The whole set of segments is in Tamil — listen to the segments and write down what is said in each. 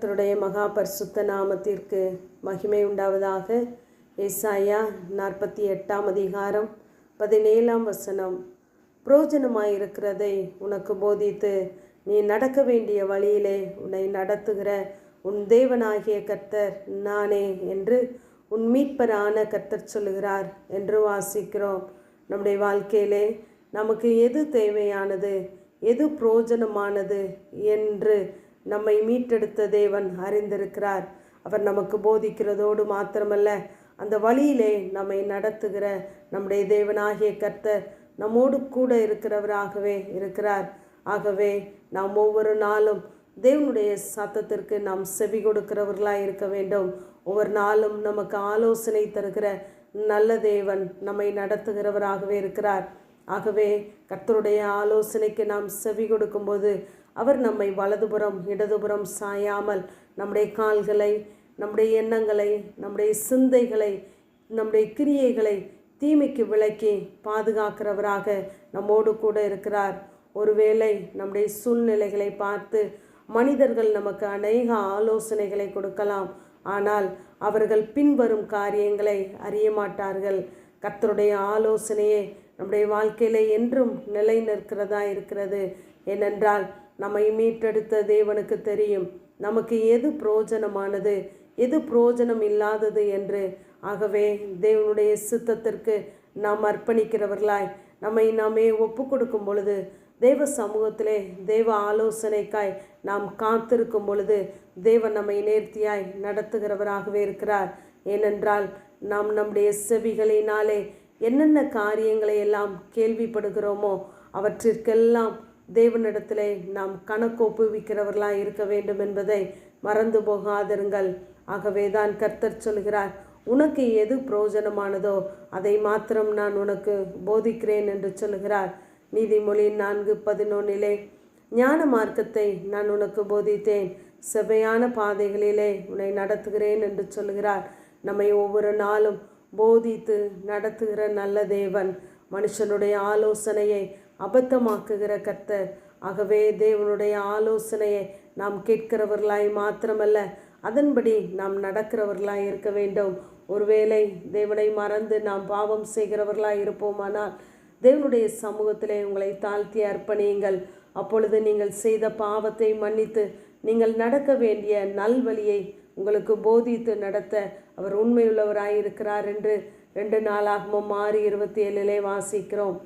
கர்த்தருடைய மகா பரிசுத்த நாமத்திற்கு மகிமை உண்டாவதாக. ஏசாயா நாற்பத்தி எட்டாம் அதிகாரம் பதினேழாம் வசனம். புரோஜனமாயிருக்கிறதை உனக்கு போதித்து நீ நடக்க வேண்டிய வழியிலே உன்னை நடத்துகிற உன் தேவனாகிய கர்த்தர் நானே என்று உன் மீட்பரான கர்த்தர் சொல்லுகிறார் என்று வாசிக்கிறோம். நம்முடைய வாழ்க்கையிலே நமக்கு எது தேவையானது எது புரோஜனமானது என்று நம்மை மீட்டெடுத்த தேவன் அறிந்திருக்கிறார். அவர் நமக்கு போதிக்கிறதோடு மாத்திரமல்ல அந்த வழியிலே நம்மை நடத்துகிற நம்முடைய தேவனாகிய கர்த்தர் நம்மோடு கூட இருக்கிறவராகவே இருக்கிறார். ஆகவே நாம் ஒவ்வொரு நாளும் தேவனுடைய சத்தத்திற்கு நாம் செவி கொடுக்கிறவர்களாக இருக்க வேண்டும். ஒவ்வொரு நாளும் நமக்கு ஆலோசனை தருகிற நல்ல தேவன் நம்மை நடத்துகிறவராகவே இருக்கிறார். ஆகவே கர்த்தருடைய ஆலோசனைக்கு நாம் செவி கொடுக்கும்போது அவர் நம்மை வலதுபுறம் இடதுபுறம் சாயாமல் நம்முடைய கால்களை நம்முடைய எண்ணங்களை நம்முடைய சிந்தைகளை நம்முடைய கிரியைகளை தீமைக்கு விலக்கி பாதுகாக்கிறவராக நம்மோடு கூட இருக்கிறார். ஒருவேளை நம்முடைய சூழ்நிலைகளை பார்த்து மனிதர்கள் நமக்கு அநேக ஆலோசனைகளை கொடுக்கலாம். ஆனால் அவர்கள் பின்வரும் காரியங்களை அறிய மாட்டார்கள். கத்தருடைய ஆலோசனையே நம்முடைய வாழ்க்கையில என்றும் நிலை நிற்கிறதா இருக்கிறது? ஏனென்றால் நம்மை மீட்டெடுத்த தேவனுக்கு தெரியும் நமக்கு எது புரோஜனமானது எது புரோஜனம் இல்லாதது என்று. ஆகவே தேவனுடைய சித்தத்திற்கு நாம் அர்ப்பணிக்கிறவர்களாய் நம்மை நாமே ஒப்பு கொடுக்கும் பொழுது தேவ சமூகத்திலே தேவ ஆலோசனைக்காய் நாம் காத்திருக்கும் பொழுது தேவன் நம்மை நேர்த்தியாய் நடத்துகிறவராகவே இருக்கிறார். ஏனென்றால் நாம் நம்முடைய செவிகளினாலே என்னென்ன காரியங்களை எல்லாம் கேள்விப்படுகிறோமோ அவற்றிற்கெல்லாம் தேவனிடத்தில் நாம் கணக்கு ஒப்புவிக்கிறவர்களாய் இருக்க வேண்டும் என்பதை மறந்து போகாதிருங்கள். ஆகவே தான் கர்த்தர் சொல்கிறார் உனக்கு எது பிரயோஜனமானதோ அதை மாத்திரம் நான் உனக்கு போதிக்கிறேன் என்று சொல்கிறார் நீதிமொழி நான்கு பதினொன்னிலே ஞான மார்க்கத்தை நான் உனக்கு போதித்தேன் செவ்வையான பாதைகளிலே உன்னை நடத்துகிறேன் என்று சொல்கிறார் நம்மை ஒவ்வொரு நாளும் போதித்து நடத்துகிற நல்ல தேவன் மனுஷனுடைய ஆலோசனையை அபத்தமாக்குகிற கர்த்தர். ஆகவே தேவனுடைய ஆலோசனையை நாம் கேட்கிறவர்களாய் மாத்திரமல்ல அதன்படி நாம் நடக்கிறவர்களாய் இருக்க வேண்டும். ஒருவேளை தேவனை மறந்து நாம் பாவம் செய்கிறவர்களாய் இருப்போமானால் தேவனுடைய சமூகத்திலே உங்களை தாழ்த்தி அர்ப்பணியுங்கள். அப்பொழுது நீங்கள் செய்த பாவத்தை மன்னித்து நீங்கள் நடக்க வேண்டிய நல்வழியை உங்களுக்கு போதித்து நடத்த அவர் உண்மையுள்ளவராய் இருக்கிறார் என்று ரெண்டு நாளாகவும் மாறி இருபத்தி ஏழிலே வாசிக்கிறோம்.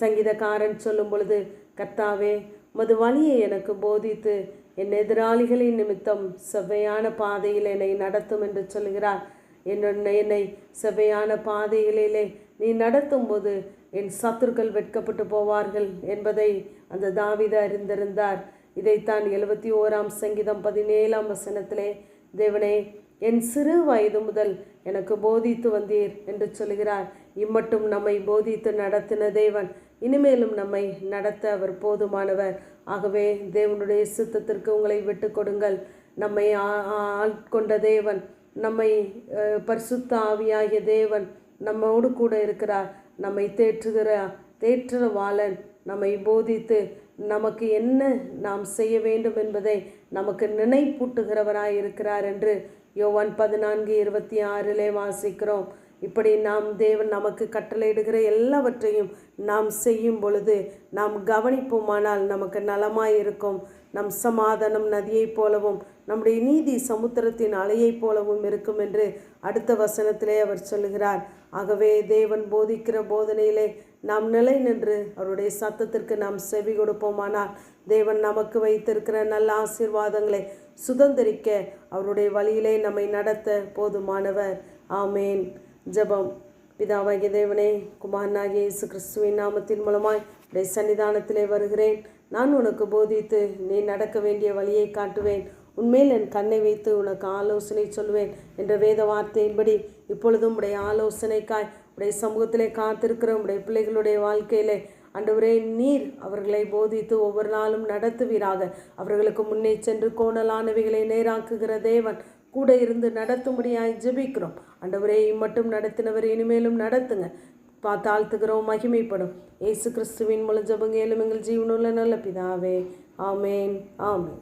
சங்கீதக்காரன் சொல்லும் பொழுது கர்த்தாவே மது வழியை எனக்கு போதித்து என் எதிராளிகளின் நிமித்தம் செவ்வையான பாதையில் என்னை நடத்தும் என்று சொல்கிறார். என்னை என்னை செவ்வையான பாதைகளிலே நீ நடத்தும் போது என் சத்துருக்கள் வெட்கப்பட்டு போவார்கள் என்பதை அந்த தாவித அறிந்திருந்தார். இதைத்தான் எழுபத்தி ஓராம் சங்கீதம் பதினேழாம் வசனத்திலே தேவனே என் சிறு வயது முதல் எனக்கு போதித்து வந்தீர் என்று சொல்கிறார். இம்மட்டும் நம்மை போதித்து நடத்தின தேவன். இனிமேலும் நம்மை நடத்த அவர் போதுமானவர். ஆகவே தேவனுடைய சித்தத்திற்கு உங்களை விட்டு கொடுங்கள். நம்மை ஆட்கொண்ட தேவன். நம்மை பரிசுத்த ஆவியாகிய தேவன் நம்மோடு கூட இருக்கிறார். நம்மை தேற்றுகிற தேற்றுற வாளன் நம்மை போதித்து நமக்கு என்ன நாம் செய்ய வேண்டும் என்பதை நமக்கு நினைப்பூட்டுகிறவராய் இருக்கிறார் என்று யோவான் பதினான்கு இருபத்தி ஆறிலே வாசிக்கிறோம். இப்படி நாம் தேவன் நமக்கு கட்டளையிடுகிற எல்லாவற்றையும் நாம் செய்யும் பொழுது நாம் கவனிப்போமானால் நமக்கு நலமாய் இருக்கும். நம் சமாதானம் நதியைப் போலவும் நம்முடைய நீதி சமுத்திரத்தின் அலையைப் போலவும் இருக்கும் என்று அடுத்த வசனத்திலே அவர் சொல்லுகிறார். ஆகவே தேவன் போதிக்கிற போதனையிலே நாம் நிலை நின்று அவருடைய சத்தத்திற்கு நாம் செவி கொடுப்போமானால் தேவன் நமக்கு வைத்திருக்கிற நல்ல ஆசீர்வாதங்களை சுதந்திரிக்க அவருடைய வழியிலே நம்மை நடத்த போதுமானவர். ஆமேன். ஜபம். பிதாவாகிய தேவனே குமாரனாகிய இயேசு கிறிஸ்துவின் நாமத்தின் மூலமாய் உடைய சன்னிதானத்திலே வருகிறேன். நான் உனக்கு போதித்து நீ நடக்க வேண்டிய வழியை காட்டுவேன். உண்மையில் என் கண்ணை வைத்து உனக்கு ஆலோசனை சொல்வேன் என்ற வேத வார்த்தையின்படி இப்பொழுதும் உடைய ஆலோசனைக்காய் உடைய சமூகத்திலே காத்திருக்கிற உடைய பிள்ளைகளுடைய வாழ்க்கையிலே அன்றுவரே நீர் அவர்களை போதித்து ஒவ்வொரு நாளும் நடத்துவீராக. அவர்களுக்கு முன்னே சென்று கோணலானவைகளை நேராக்குகிற தேவன் கூட இருந்து நடத்தும்படியாய் ஜெபிக்கிறோம். அண்டவரே மட்டும் நடத்தினவர் இனிமேலும் நடத்துங்க. பா தாழ்த்துகிறோம் மகிமைப்படும். ஏசு கிறிஸ்துவின் மூலம் ஜபங்க எங்கள் ஜீவனுள்ள நல்ல பிதாவே. ஆமேன் ஆமேன்.